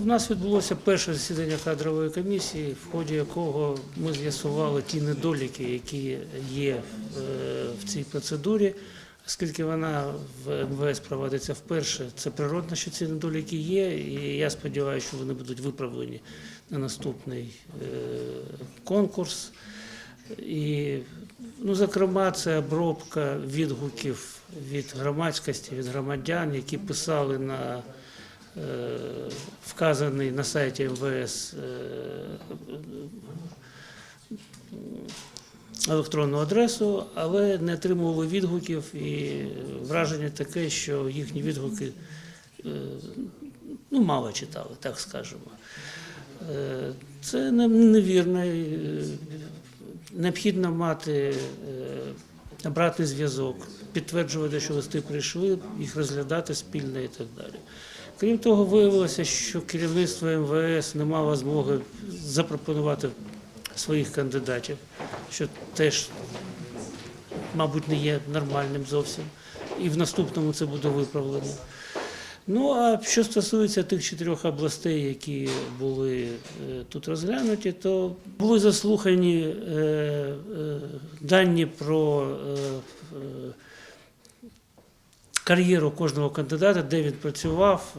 У нас відбулося перше засідання кадрової комісії, в ході якого ми з'ясували ті недоліки, які є е, в цій процедурі. Оскільки вона в МВС проводиться вперше, це природно, що ці недоліки є, і я сподіваюся, що вони будуть виправлені на наступний е, конкурс. І, ну, зокрема, це обробка відгуків від громадськості, від громадян, які писали на вказаний на сайті МВС е, електронну адресу, але не отримували відгуків, і враження таке, що їхні відгуки е, ну, мало читали, так скажемо. Е, Це не- невірно. е, Необхідно мати обратний зв'язок, підтверджувати, що листи прийшли, їх розглядати спільно і так далі. Крім того, виявилося, що керівництво МВС не мало змоги запропонувати своїх кандидатів, що теж, мабуть, не є нормальним зовсім. І в наступному це буде виправлено. Ну а що стосується тих чотирьох областей, які були е, тут розглянуті, то були заслухані е, е, дані про кар'єру кожного кандидата, де він працював.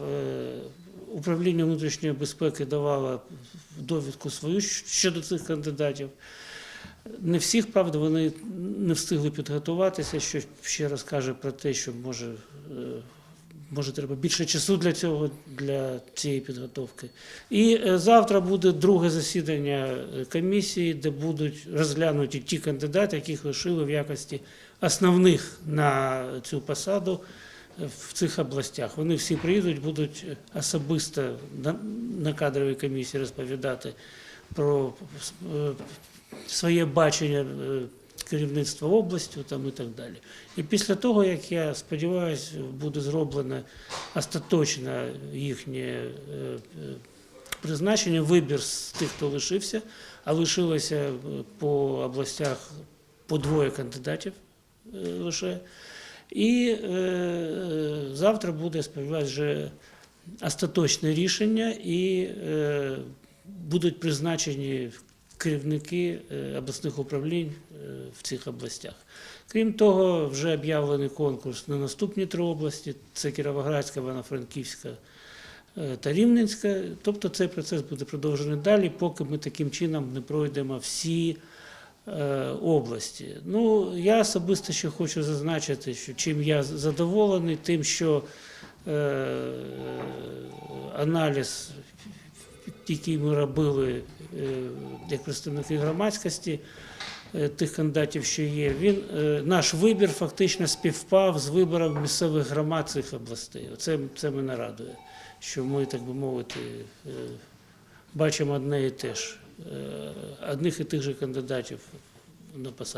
Управління внутрішньої безпеки давало довідку свою щодо цих кандидатів. Не всіх, правда, вони не встигли підготуватися, що ще раз каже про те, що може, може треба більше часу для цього, для цієї підготовки. І е, завтра буде друге засідання е, комісії, де будуть розглянуті ті кандидати, яких лишили в якості основних на цю посаду е, в цих областях. Вони всі приїдуть, будуть особисто на, кадровій комісії розповідати про своє бачення керівництва областю там і так далі. І після того, як я сподіваюся, буде зроблено остаточне їхнє е, призначення, вибір з тих, хто лишився, а лишилося е, по областях по двоє кандидатів е, лише. І е, завтра буде, сподіваюся, вже остаточне рішення і е, будуть призначені керівники е, обласних управлінь е, в цих областях. Крім того, вже об'явлений конкурс на наступні три області: це Кіровоградська, Івано-Франківська е, та Рівненська. Тобто цей процес буде продовжений далі, поки ми таким чином не пройдемо всі області. Ну, я особисто ще хочу зазначити, що чим я задоволений, тим, що е, аналіз, який ми робили як представники громадськості, е, тих кандидатів, що є, він, е, наш вибір фактично співпав з вибором місцевих громад цих областей. Це, це мене радує, що ми, так би мовити, е, бачимо одне і те ж, е, одних і тих же кандидатів на посаду.